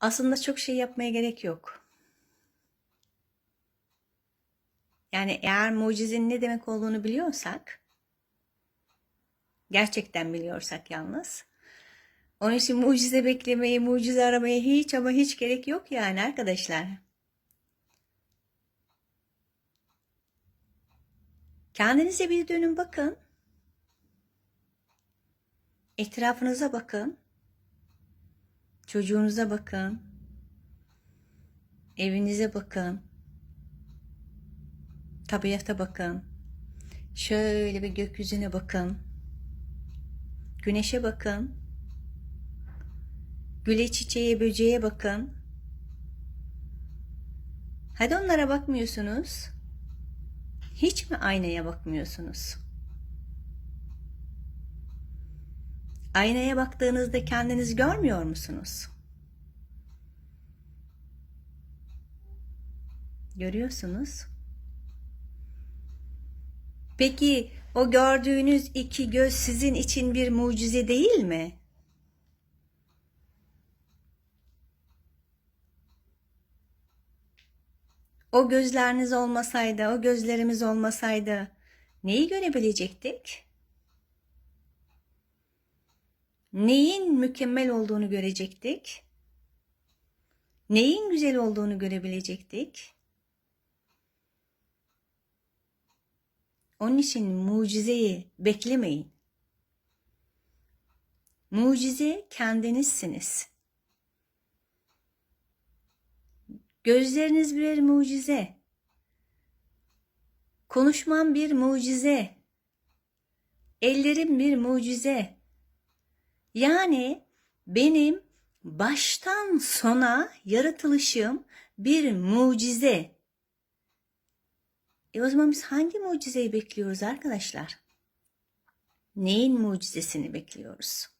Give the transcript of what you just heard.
Aslında çok şey yapmaya gerek yok. Yani eğer mucizenin ne demek olduğunu biliyorsak, gerçekten biliyorsak yalnız, onun için mucize beklemeye, mucize aramaya hiç ama hiç gerek yok yani arkadaşlar. Kendinize bir dönün bakın. Etrafınıza bakın. Çocuğunuza bakın. Evinize bakın. Tabiata bakın. Şöyle bir gökyüzüne bakın. Güneşe bakın. Güle çiçeğe böceğe bakın. Hadi onlara bakmıyorsunuz. Hiç mi aynaya bakmıyorsunuz? Aynaya baktığınızda kendinizi görmüyor musunuz? Görüyorsunuz. Peki o gördüğünüz iki göz sizin için bir mucize değil mi? O gözleriniz olmasaydı, o gözlerimiz olmasaydı neyi görebilecektik? Neyin mükemmel olduğunu görecektik? Neyin güzel olduğunu görebilecektik? Onun için mucizeyi beklemeyin. Mucize kendinizsiniz. Gözleriniz bir mucize. Konuşmam bir mucize. Ellerim bir mucize. Yani benim baştan sona yaratılışım bir mucize. E o zaman biz hangi mucizeyi bekliyoruz arkadaşlar? Neyin mucizesini bekliyoruz?